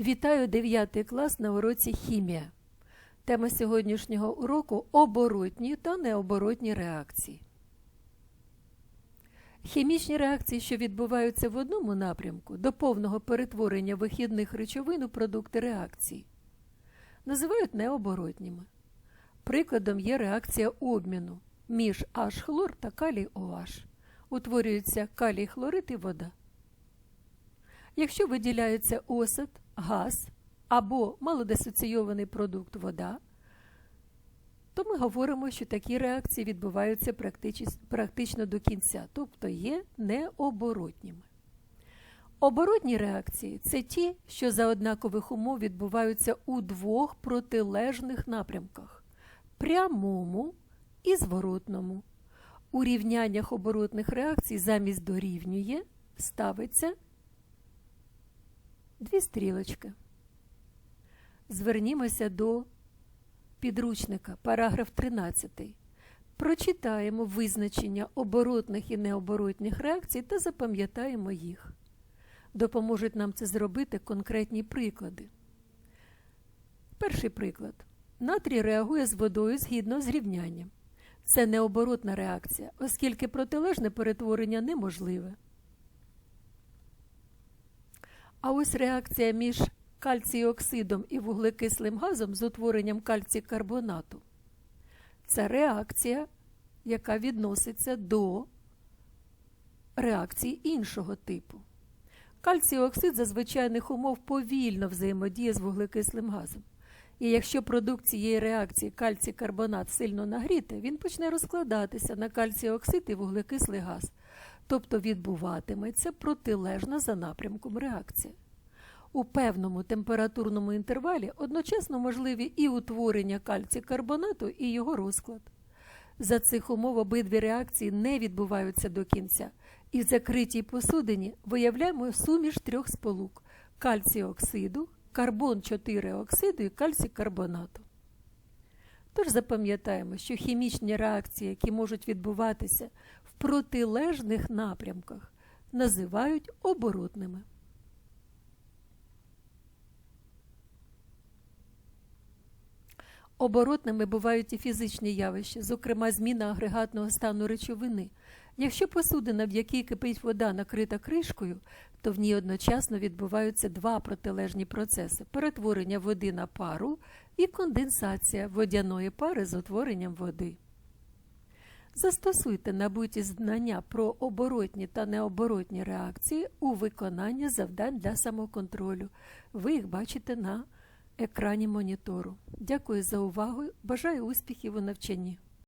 Вітаю 9 клас на уроці хімія. Тема сьогоднішнього уроку оборотні та необоротні реакції. Хімічні реакції, що відбуваються в одному напрямку до повного перетворення вихідних речовин у продукти реакції, називають необоротніми. Прикладом є реакція обміну між H-хлор та калій OH. Утворюється калій хлорид і вода. Якщо виділяється осад, газ або малодисоційований продукт вода, то ми говоримо, що такі реакції відбуваються практично до кінця, тобто є необоротніми. Оборотні реакції це ті, що за однакових умов відбуваються у двох протилежних напрямках прямому і зворотному. У рівняннях оборотних реакцій замість дорівнює ставиться дві стрілочки. Звернімося до підручника, параграф 13. Прочитаємо визначення оборотних і необоротних реакцій та запам'ятаємо їх. Допоможуть нам це зробити конкретні приклади. Перший приклад. Натрій реагує з водою згідно з рівнянням. Це необоротна реакція, оскільки протилежне перетворення неможливе. А ось реакція між кальціоксидом і вуглекислим газом з утворенням кальцій-карбонату. Це реакція, яка відноситься до реакції іншого типу. Кальціоксид за звичайних умов повільно взаємодіє з вуглекислим газом. І якщо продукт цієї реакції кальцій-карбонат сильно нагріти, він почне розкладатися на кальціоксид і вуглекислий газ, тобто відбуватиметься протилежна за напрямком реакція. У певному температурному інтервалі одночасно можливі і утворення кальцій-карбонату, і його розклад. За цих умов обидві реакції не відбуваються до кінця, і в закритій посудині виявляємо суміш трьох сполук кальціоксиду, карбон 4 оксиду і кальцій-карбонату. Тож запам'ятаємо, що хімічні реакції, які можуть відбуватися протилежних напрямках, називають оборотними. Оборотними бувають і фізичні явища, зокрема зміна агрегатного стану речовини. Якщо посудина, в якій кипить вода, накрита кришкою, то в ній одночасно відбуваються два протилежні процеси перетворення води на пару і конденсація водяної пари з утворенням води. Застосуйте набуті знання про оборотні та необоротні реакції у виконанні завдань для самоконтролю. Ви їх бачите на екрані монітору. Дякую за увагу. Бажаю успіхів у навчанні.